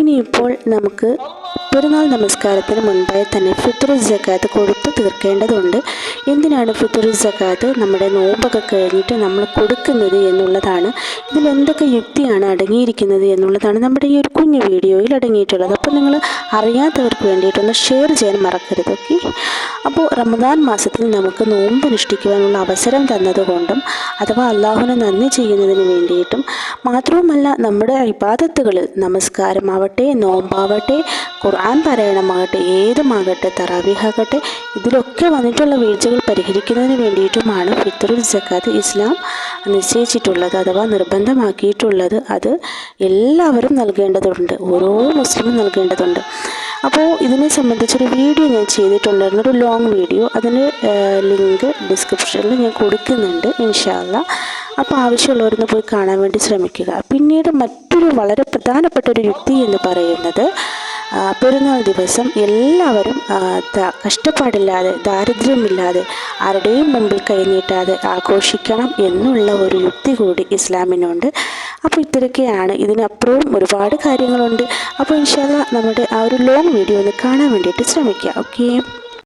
ഇനിയിപ്പോൾ നമുക്ക് പെരുന്നാൾ നമസ്കാരത്തിന് മുൻപായി തന്നെ ഫിത്തുർ ജക്കാത്ത് കൊടുത്തു തീർക്കേണ്ടതുണ്ട്. എന്തിനാണ് ഫിത്തുർ ജക്കാത്ത് നമ്മുടെ നോമ്പൊക്കെ കഴിഞ്ഞിട്ട് നമ്മൾ കൊടുക്കുന്നത് എന്നുള്ളതാണ്. ഇതിൽ എന്തൊക്കെ യുക്തിയാണ് അടങ്ങിയിരിക്കുന്നത് എന്നുള്ളതാണ് നമ്മുടെ ഈ ഒരു കുഞ്ഞു വീഡിയോയിൽ അടങ്ങിയിട്ടുള്ളത്. അപ്പോൾ നിങ്ങൾ അറിയാത്തവർക്ക് വേണ്ടിയിട്ടൊന്ന് ഷെയർ ചെയ്യാൻ മറക്കരുത് ഓക്കെ അപ്പോൾ റമദാൻ മാസത്തിൽ നമുക്ക് നോമ്പ് അനുഷ്ഠിക്കുവാനുള്ള അവസരം തന്നതുകൊണ്ടും അഥവാ അള്ളാഹുവിനെ നന്ദി ചെയ്യുന്നതിന് വേണ്ടിയിട്ടും മാത്രവുമല്ല നമ്മുടെ ഇബാദത്തുകളിൽ നമസ്കാരമാവട്ടെ നോമ്പാവട്ടെ ഖുർആൻ പാരായണമാകട്ടെ ഏതുമാകട്ടെ തറാവിഹാകട്ടെ ഇതിലൊക്കെ വന്നിട്ടുള്ള വീഴ്ചകൾ പരിഹരിക്കുന്നതിന് വേണ്ടിയിട്ടുമാണ് ഫിത്തറുൽ ജക്കാത്ത് ഇസ്ലാം നിശ്ചയിച്ചിട്ടുള്ളത് അഥവാ നിർബന്ധമാക്കിയിട്ടുള്ളത് അത് എല്ലാവരും നൽകേണ്ടതുണ്ട്. ഓരോ മുസ്ലിമും നൽകേണ്ടതുണ്ട്. അപ്പോൾ ഇതിനെ സംബന്ധിച്ചൊരു വീഡിയോ ഞാൻ ചെയ്തിട്ടുണ്ടായിരുന്നു. ഒരു ലോങ് വീഡിയോ അതിന് ലിങ്ക് ഡിസ്ക്രിപ്ഷനിൽ ഞാൻ കൊടുക്കുന്നുണ്ട് ഇൻഷാല്ല അപ്പോൾ ആവശ്യമുള്ളവരൊന്ന് പോയി കാണാൻ വേണ്ടി ശ്രമിക്കുക. പിന്നീട് മറ്റൊരു വളരെ പ്രധാനപ്പെട്ട ഒരു യുക്തി എന്ന് പറയുന്നത് പെരുന്നാൾ ദിവസം എല്ലാവരും കഷ്ടപ്പാടില്ലാതെ ദാരിദ്ര്യമില്ലാതെ ആരുടെയും മുമ്പിൽ കൈനീട്ടാതെ ആഘോഷിക്കണം എന്നുള്ള ഒരു യുക്തി കൂടി ഇസ്ലാമിനുണ്ട്. അപ്പോൾ ഇത്രയൊക്കെയാണ്. ഇതിനപ്പുറവും ഒരുപാട് കാര്യങ്ങളുണ്ട്. അപ്പോൾ ഇൻഷാല്ല നമ്മുടെ ആ ഒരു ലോങ് വീഡിയോ ഒന്ന് കാണാൻ വേണ്ടിയിട്ട് ശ്രമിക്കുക ഓക്കെ